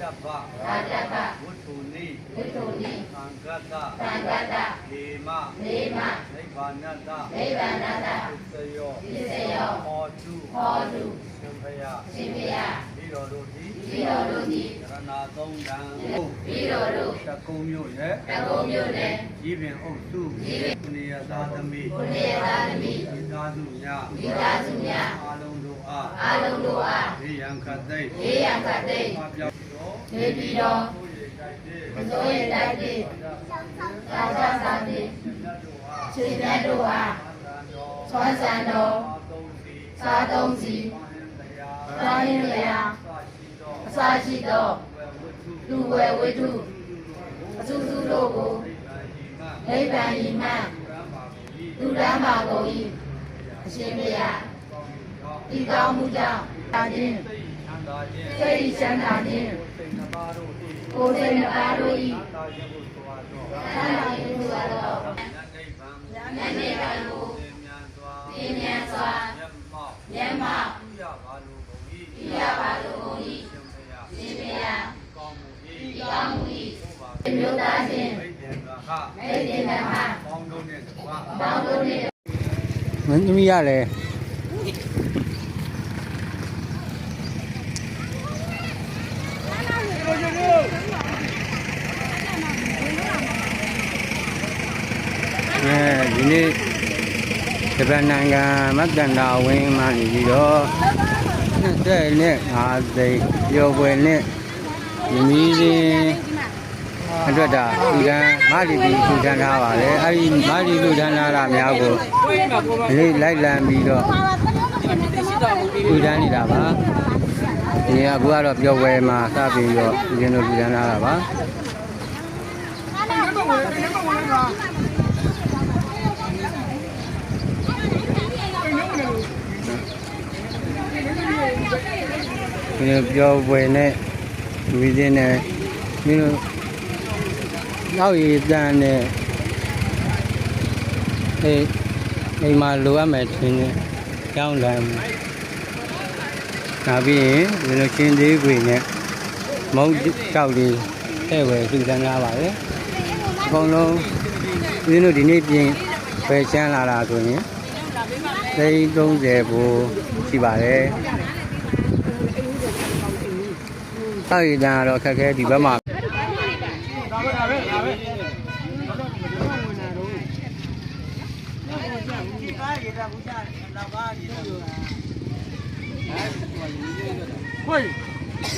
တဗ္ဗသာတကဝတ္ထုနိဝိတုနိသံဃတ္တသံဃတဒေမနေမနိဗ္ဗာနတ္တနိဗ္ဗာနတသယောပစ္စယောဟောတုဟောတုရှင်ဖယရှင်ဘုရားဤတော်တို့သည်ပြီးတော်တို့သည်ရဏသုံးတန်ပြီးတော်တို့တကုံမြို့ရဲ့တကုံမြို့နယ်ကြီးပင်အုပ်စုကုနေယသာသမီခုနှစ်ရာသမီးမိသားစုများမိသားစုများအားလုံးတို့အားအားလုံးတို့အားဘေးရန်ခတ်သိမ်းဘေးရန်ကတိတ် ပါပြောင်းတော်နေပြီးတော်ကိုယ်ရတိုက်တဲ့မစိုးရိမ်တိုက်တိသာသာသာတိရှင်မြတ်တို့အားရှင်မြတ်တို့အားသံတော်ဆွမ်းဆန်တော်အာသုံးစီသာသုံးစီပါဟင်တရားသာရင်းလျာသာရှိတော်အစာရှိသောလူဝယ်ဝိတုအစုစုတို့ကိုဒီပါနိဗ္ဗာန်ဤမှရမ်းပါပြီလူတန်းပါကုန်၏အရှင်ဘုရားဤကောင်းမှုကြောင့်သာခြင်းစိတ်ချမ်းသာခြင်းစိတ်ချမ်းသာခြင်း စိတ်နှပါတို့သည်ကိုယ်စိတ်နှပါတို့၏သာခြင်းကိုဆိုအပ်တော်သံသာခြင်းသူအပ်သောဉာဏ်နိဗ္ဗာန်ဉာဏ်နိဗ္ဗာန်ကိုသင်မြန်စွာပြင်းမြန်စွာမျက်မှောက်မျက်မှောက်ပြုရပါလိုကုန်၏ပြရပါလိုကုန်၏ရှင်ဘုရားရှင်ဘုရားကောင်းမှု၏ဤကောင်းမှု၏ဘုရားအမျိုးသားချင်းမိတ်တယ်ကဟမိတ်တင်ဓမ္မပေါင်းတို့နဲ့တပါးပေါင်းတို့နှင့်မင်းသမီးရလေ အဲဒီနေ့ဂျပန်နိုင်ငံမက္ကန္တာဝင်းမှနေပြီးတော့20နဲ့5သိန်းပြောပွဲနဲ့မြည်ရင်းအတွက်ဒါဒီကံမာလီပြီးထူထမ်းထားပါလေအဲဒီမာလီလူထမ်းထားတာများကိုဒီနေ့လိုက်လံပြီးတော့ထူထမ်းနေတာပါဒီနေ့အခုကတော့ပြောပွဲမှာစပြီးတော့ဒီရင်တို့ထူထမ်းထားတာပါ ဒီနေ့ပြောပွဲနဲ့ဝီစင်းနဲ့ဒီလိုနောက်ရည်တန်းနဲ့အေးအိမ်မှာလိုအပ်မယ်ထင်တယ်ကြောင်းလမ်းနောက်ပြီးရင်ဒီလိုချင်းသေးခွေနဲ့မုံကြောက်လေးတဲ့ဝယ်သူတန်းလာပါလေအကုန်လုံးဒီလိုဒီနေ့ပြင်ပဲချမ်းလာတာဆိုရင်သိန်း30ဘူရှိပါတယ် တောက်ရည်တန်းကတော့ခက်ခဲဒီဘက်မှာခွေ